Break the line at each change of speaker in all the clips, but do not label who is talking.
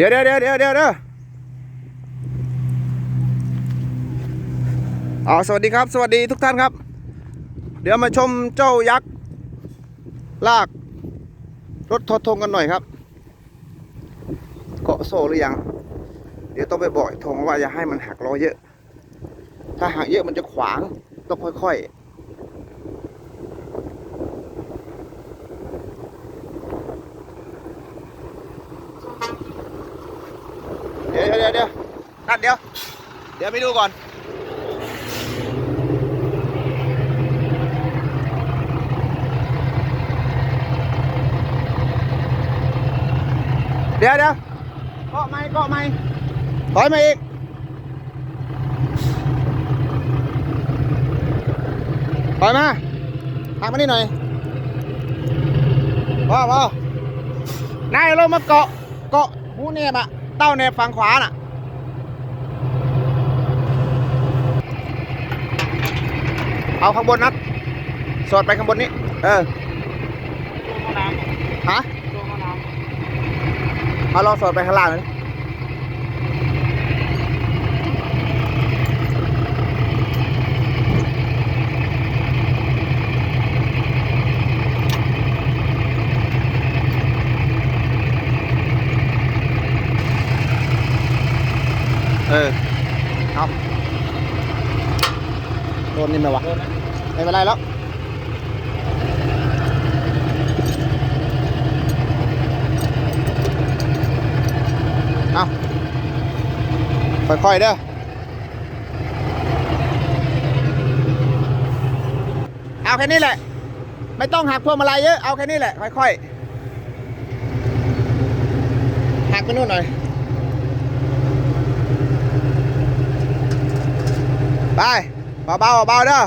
ดี๋ยวเดี๋ยวเดี๋ยวเดี๋ยวเดี๋ยวเดี๋ยวอ๋อสวัสดีครับ สวัสดีทุกท่านครับ เดี๋ยวมาชมเจ้ายักษ์ ลาก รถทดทงกันหน่อยครับ เกาะโซ่หรือยัง เดี๋ยวต้องไปบอกทงว่าอย่าให้มันหักล้อเยอะ ถ้าหักเยอะมันจะขวาง ต้องค่อยๆ เดี๋ยวเดี๋ยวเดี๋ยวนัดเดี๋ยว เดี๋ยวไปดูก่อนเดี๋ยวเดี๋ยวเกาะไม่เกาะไม่ถอยมาอีก ถอยมาหักมานี่หน่อยพอพอนายลงมาเกาะ เกาะหูเนบอะเต้าเนบฝั่งขวาน่ะ เอาข้างบนนัด สอดไปข้างบนนี้ เออฮะเอาลองสอดไปข้างล่างหน่อยดิเออเอาโดนนี่ไหมวะ ไม่เป็นไรแล้วเอาค่อยๆเด้อเอาแค่นี้แหละ ไม่ต้องหักพวงมาลัยเยอะ เอาแค่นี้แหละ ค่อยๆ หักไปนู่นหน่อย ไป เบาเบาเด้อ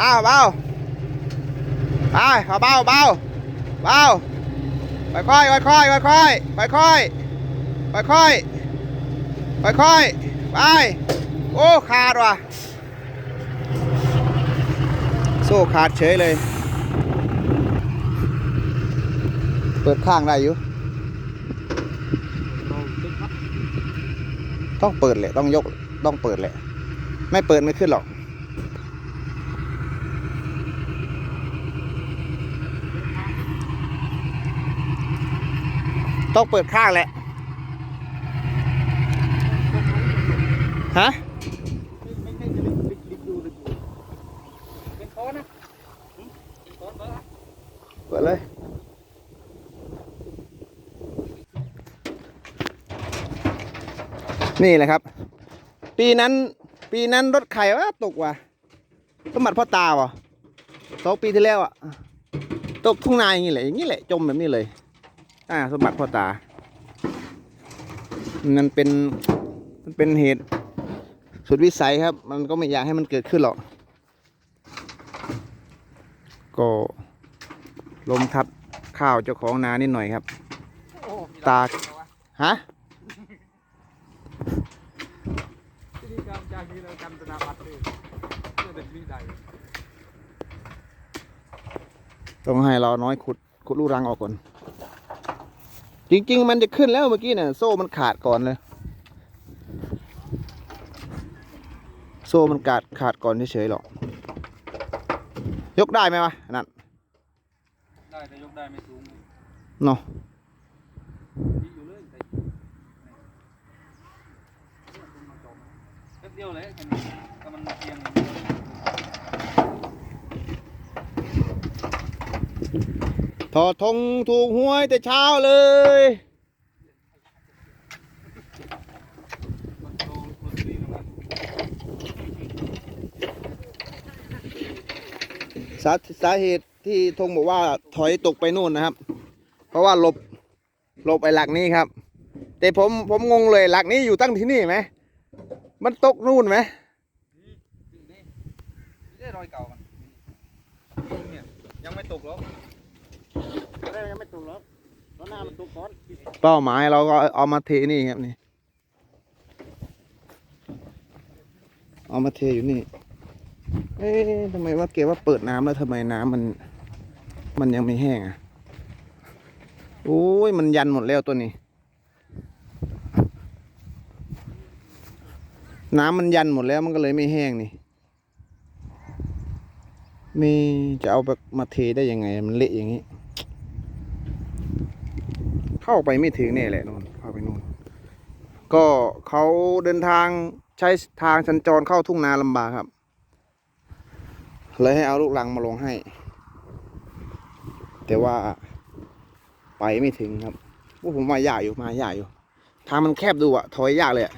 อ้าวเบาไปเบาเบาเบาค่อยๆค่อยๆค่อยๆค่อยค่อยค่อยไปโอ้ขาดว่ะโซ่ขาดเฉยเลย เปิดข้างได้อยู่ต้องเปิดแหละต้องยกต้องเปิดแหละ ไม่เปิดไม่ขึ้นหรอก ต้องเปิดข้างแหละ ฮะ
เป็นโค้นะเป็นโค้เบอร์
เปิดเลยนี่แหละครับ ปีนั้น ปีนั้นรถไข่ว่าตกว่ะสมบัติพ่อตาว่ะสองปีที่แล้วอะ ตกทุ่งนาอย่างนี้แหละอย่างนี้แหละจมแบบนี้เลย อ่าสมบัติพ่อตา มันเป็น มันเป็นเหตุ สุดวิสัยครับ มันก็ไม่อยากให้มันเกิดขึ้นหรอก ก็ลมทับข้าวเจ้าของนานิดหน่อยครับ
โอ้
ตา ฮะ
ที่นี่กำจากที่เรากำตนาบัตรเลยเพื่อเด็กมีได้
ต้องให้เราน้อยขุดขุดลูกรังออกก่อน จริง ๆ มันจะขึ้นแล้วเมื่อกี้เนี่ยโซ่มันขาดก่อนเลย โซ่มันขาดขาดก่อนเฉยๆหรอก ยกได้ไหมวะอันนั่น
ได้แต่ยกได้ไม่สูง
เนาะ
ดีอยู่เลยแต่แป๊บเดียวเลยแค่นี้ก็มันเพียง
ถอดธงถูกหวยแต่เช้าเลย สาสาเหตุที่ธงบอกว่าถอยตกไปนู่นนะครับ เพราะว่าหลบหลบไอ้หลักนี้ครับ แต่ผมผมงงเลยหลักนี้อยู่ตั้งที่นี่ไหมมันตกนู่นไหม
รอยเก่ามันยังไม่ตกหรอก
ได้ล่
เป้าหมายเราก็เอามาเทนี่ครับนี่ เอามาเทอยู่นี่ เอ๊ะทำไมว่าเกว่าเปิดน้ำแล้วทำไมน้ำมัน มันยังไม่แห้งอะ โอ้ยมันยันหมดแล้วตัวนี้ น้ำมันยันหมดแล้วมันก็เลยไม่แห้งนี่นี่จะเอาแบบมาเทได้ยังไง มันเละอย่างนี้ เข้าไปไม่ถึงแน่แหละนู่นเข้าไปนู่นก็เขาเดินทางใช้ทางสัญจรเข้าทุ่งนาลำบากครับ เลยให้เอาลูกลังมาลงให้ แต่ว่าไปไม่ถึงครับพวกผมมายากอยู่มายากอยู่ ทางมันแคบดูอะถอยยากเลยอะ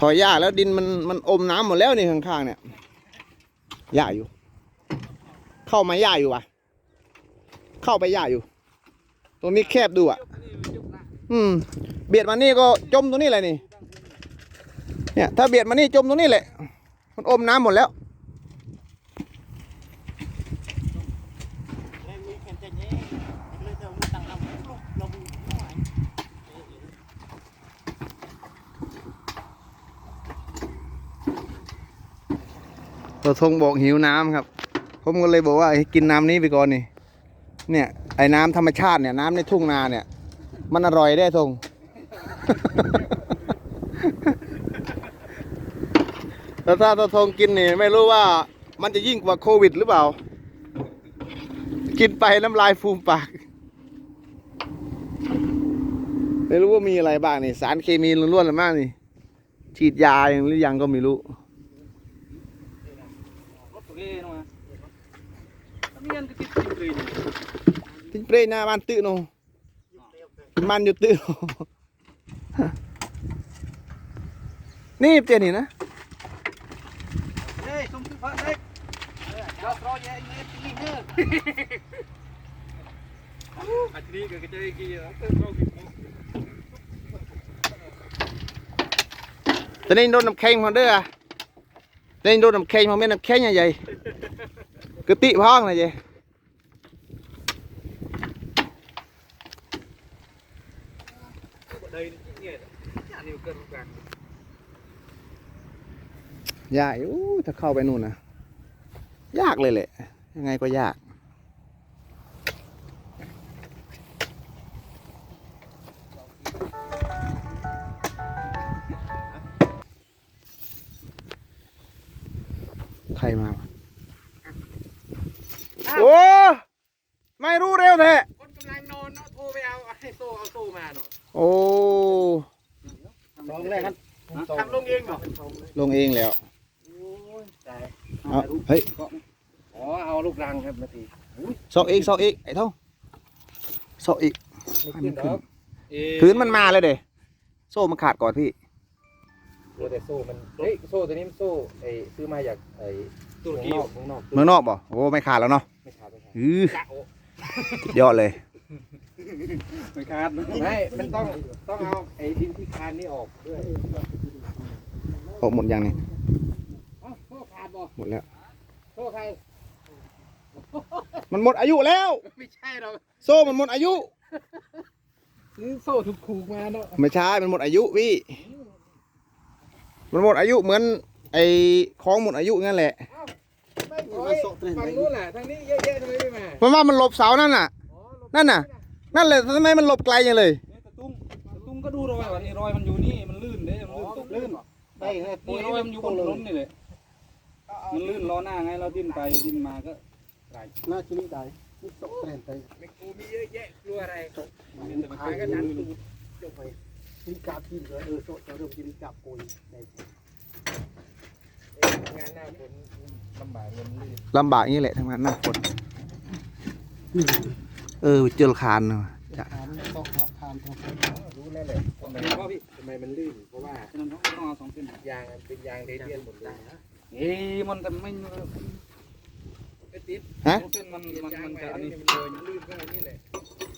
ถอยยากแล้วดินมันมันอมน้ำหมดแล้วนี่ข้างๆเนี่ยยากอยู่ เข้ามายากอยู่วะเข้าไปยากอยู่ ตรงนี้แคบดูอะ อืม เบียดมานี่ก็จมตรงนี้เลยนี่ เนี่ย ถ้าเบียดมานี่จมตรงนี้แหละ มันอมน้ำหมดแล้ว
เลยมีแค่เจ็ดเองเลยเดี๋ยวมึงตั้งลำลูกราบุไม่ไหว
ตัวทงบอกหิวน้ำครับ ผมก็เลยบอกว่าให้กินน้ำนี้ไปก่อนนี่ เนี่ย ไอ้น้ำธรรมชาติเนี่ยน้ำในทุ่งนาเนี่ย มันอร่อยได้ทงแล้วถ้าตัวทงกินนี่ไม่รู้ว่ามันจะยิ่งกว่าโควิดหรือเปล่า กินไปน้ำลายฟูมปาก ไม่รู้ว่ามีอะไรบ้างนี่ สารเคมีล้วนๆหรือมากนี่ ฉีดยาอย่างหรือยังก็ไม่รู้
รถตัวเองนะมีอันติดติดเลย
ทิ้งเปรย์หน้าบ้านตื้อโนเป็นมันอยู่ตื้อโนนี่เจนี่นะ
เฮ้ยสมทุกพระเฮ้ยเรารอแย่เงี้ยตีเงี้ยอันนี้ก็จะได้กี่อะเติมเรากี่โมง
ตอนนี้โดนน้ำแข็งมาเด้อตอนนี้โดนน้ำแข็งมาไม่นน้ำแข็งใหญ่ๆกระติพ้องเลยเจ
đây nghe nhà nhiều cân vàng
ยากอยู่ถ้าเข้าไปนู่นนะยากเลยแหละ ยังไงก็ยากใครมาวะโอ้ ไม่รู้เร็วแท้
คนกำลังนอนเนาะโทรไปเอาให้โซ่เอาโซ่มาเนาะ
โอ้
ลองเลยครับทำลงเองเนาะ
ลงเองแล้ว
โอ้ยตาย
เอาเฮ้ย
อ๋อเอาลูกรังครับนาที
ซอกอีกซอกอีกไอ้เท่าซอกอีก
ไม่ขึ้นดอก
พื้นมันมาเลยเด้โซ่มันขาดก่อนพี่
โอ้แต่โซ่มันเฮ้ยโซ่ตัวนี้มันโซ่ไอ้ซื้อมาจากไอ้
ตุร
เมือง
กี
นอกเมืองนอก
เมืองนอกบ่โอ้ไม่ขาดแล้วเนาะ
ไม่ขาดไม่ขาด
อือ
จ้าโอ้
ยอดเลย
ไม่คาด
ไม่มันต้องต้องเอาไอ้ดินที่คานนี่ออกด้วย
โอ้หมดยังนี่
เอ้าโซ่ขาดบ่
หมดแล้ว
โซ่ใคร
มันหมดอายุแล้ว
ไม่ใช่หรอก
โซ่มันหมดอายุ
ซื้อโซ่ถูกถูกมาเนาะ
ไม่ใช่ มันหมดอายุพี่ มันหมดอายุเหมือน ไอ้ของหมดอายุงั้นแหละ
ไม่ถอยฝั่งนู้นแหละทางนี้เยอะแยะทำไมไม่มา
เพราะว่ามันหลบเสานั่นน่ะ
อ๋อลบ
นั่นน่ะ นั่นแหละทำไมมันหลบไกลอย่างเลย
ตะตุ้งตะตุ้งก็ดูรอยว่านี่รอยมันอยู่นี่มันลื่นเด้มันลื่นตุ๊บลื่น
ใช่ไง
นี่รอยมันอยู่บนถนนนี่เลยมันลื่นล้อหน้าไงเราดิ้นไปดิ้นมาก็
หน้าชิ้นนี้ได้นี่โซ่เปลี่ยนไปไม่กูมีเยอะแยะกลัวอะไร
เป็นแต่มัน
ขายก็ดันตูดจบไปกินกาบกินเลยเออโซ่จะเริ่มกินกาบโกยได้งานหน้าฝนลำบากเงินลื่น
ลำบากอย่างนี้แหละทำงานหน้าฝน เออเจอคานเนาะจะ
ทานต้องทานทางรู้แน่เลยทำไม
พ่อพี่
ทำไมมันลื่นเพราะว่า
ฉะนั้นต้องเอาสองเส้น
ยางเป็นยางเรเดียนหมดเลย
เอ้มันแต่ไม่
ไปติด
ฮะ
สองเส้นมันมัน
ยาง
มัน
ใหม่
จะอัน
นี่
นี้
มันเลยมันลื่นก็อันนี้แหละ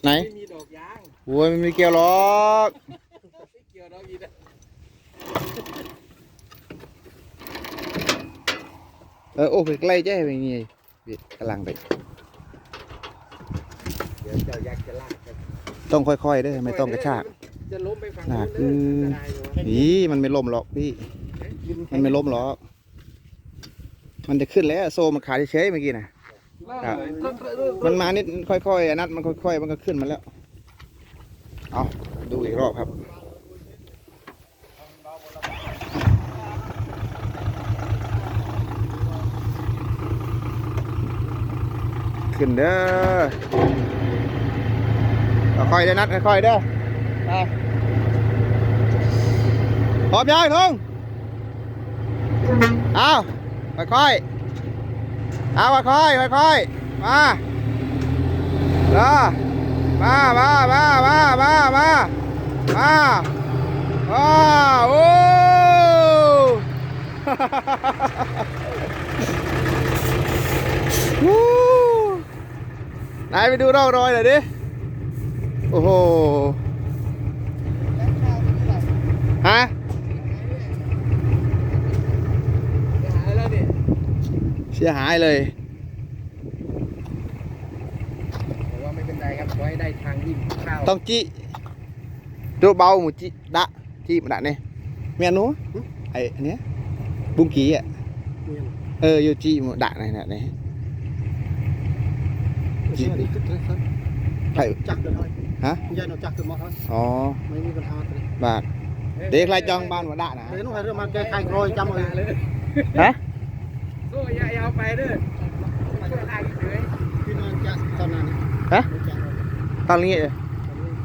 ไหน
ไม่มีดอกยาง
โอ้ยมันไม่เกี่ยวหรอก
ไม่เกี่ยวดอกอีกนะ
เออโอ้ไปใกล้แจ้ไปนี่พี่กำลังไป
เต้
องค่อยๆเด้อไม่ต้องกระชากหนักอื
มอี
มันไม่ล้มหรอกพี่ มันไม่ล้มหรอก มันจะขึ้นแล้วโซมันขาดเฉยเมื่อกี้นะมันมานิดค่อยๆอนัดมันค่อยๆ มันก็ขึ้นมาแล้ว เอาดูอีกรอบครับ ขึ้นเด้อ ค่อยๆเด้นัดค่อยๆเด้อไปพร้อมยังทงเอาค่อยๆเอาค่อยๆค่อยๆมาเด้อมามามามามามามาว้าวโอ้วู้ไหนไปดูร่องรอยหน่อยดิ โอ้โหฮะ
หายแล้วดิ
เสียหายเลย
แต่ว่าไม่เป็นไรครับขอให้ได้ทางยิ่งเข้า
ต้องจิตัวเบาหมูจิดะจิมาดะเนี่ยเมียหนูไอ้อันเนี้ยบุ้งกี้อะ
เนี่ย
เอออยู่จิหมูดะไหนน่ะเนี่ย
ไม่ใช่อันนี้คือครับ
ไผ่
จักรเลย
ฮะ
ยายเราจักรหมดครับ
อ๋อ
ไม่มีปัญหาเลย
บาทเด็กไรจองบ้านหัวดะนะ
เดี๋ยวน้องให้เรื่องมาแก้ไขโรยจำเลย
เลย
ฮะ
โอ้ยยาวไปเด้อช่วยทางเฉย
พี่น้องจะตอนนั้น
ฮะตอนนี้เออ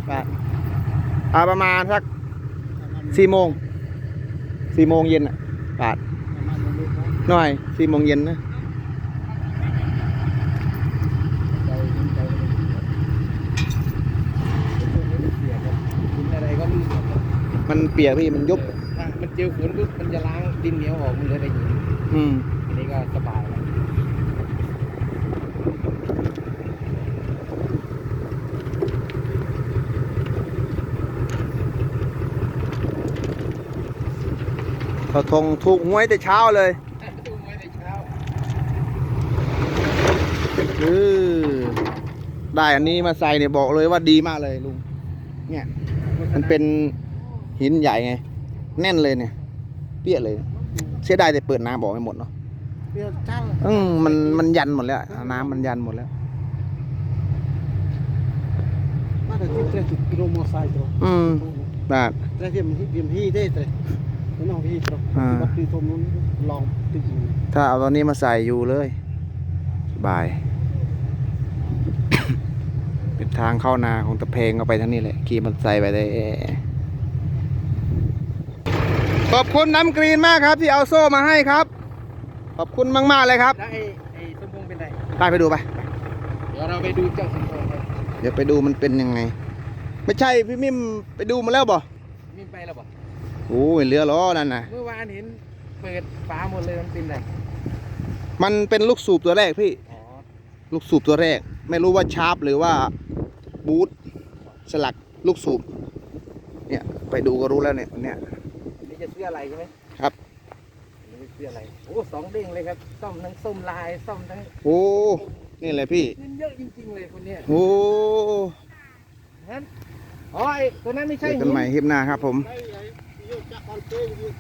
บาทอ่าประมาณสักสี่โมงสี่โมงเย็นอะบาทหน่อยสี่โมงเย็นนะ
กินอะไรก็ลื่นหมดเลย
มันเปียกพี่มันยุบ
ถ้ามันเจอฝนปุ๊บมันจะล้างดินเหนียวออกมันเลยได้ยิน
อืม
อันนี้ก็สบายแล้ว
เขาทงถูกหวยแต่เช้าเลย
ดูไว้ในเช้า
เออได้อันนี้มาใส่เนี่ยบอกเลยว่าดีมากเลยลุง เนี่ย มันเป็น หินใหญ่ไง แน่นเลยเนี่ย เปี้ยเลย เสียดายแต่เปิดน้ำบอกให้หมดเนาะ
เดี๋ยวจ้าง
อืมมันมันยันหมดแล้ว น้ำมันยันหมดแล้ว
มาแต่ที่เตะกิโลมอไซค์ตัว
อืมบาท
แต่เพียมเพียมพี่ได้แต่น้องพี่ตัว
อ่า
บัดคือทมลองตึก
ถ้าเอาตอนนี้มาใส่อยู่เลยสบาย เป็นทางเข้านาของตะเพงเอาไปทั้งนี้เลยขี่มันใส่ไปได้ ขอบคุณน้ำกรีนมากครับ ที่เอาโซ่มาให้ครับ ขอบคุณมากๆเลยครับ
แล้วไอ้ไอ้สมพงษ์เป็นไร
ไปไปดูไป
เดี๋ยวเราไปดูเจ้าสมพงษ์กัน
เดี๋ยวไปดูมันเป็นยังไง ไม่ใช่พี่มิมไปดูมาแล้วบ่
มีไปแล้วบ่
โอ้ยเรือล้อนั่นนะ
เมื่อวานเห็นเปิดฝาหมดเลยมันเป็นไร
มันเป็นลูกสูบตัวแรกพี่
อ๋อ
ลูกสูบตัวแรก ไม่รู้ว่าชาร์ปหรือว่าบูทสลักลูกสูบเนี่ยไปดูก็รู้แล้วเนี่ยเนี่ย
อันนี่ จะเสื้ออะไรใช่ไหม
ครับ
อันนี่เสื้ออะไรโอ้สองเด้งเลยครับซ่อมทั้งส้มลายซ่อมทั้ง
โอ้นี่เลยพี่
เงินเยอะจริงๆเลยคนเนี้ย
โอ้
นั้นอ๋อไอ้ตัวนั้นไม่ใช่
เจอกันใหม่คลิปหน้าครับผม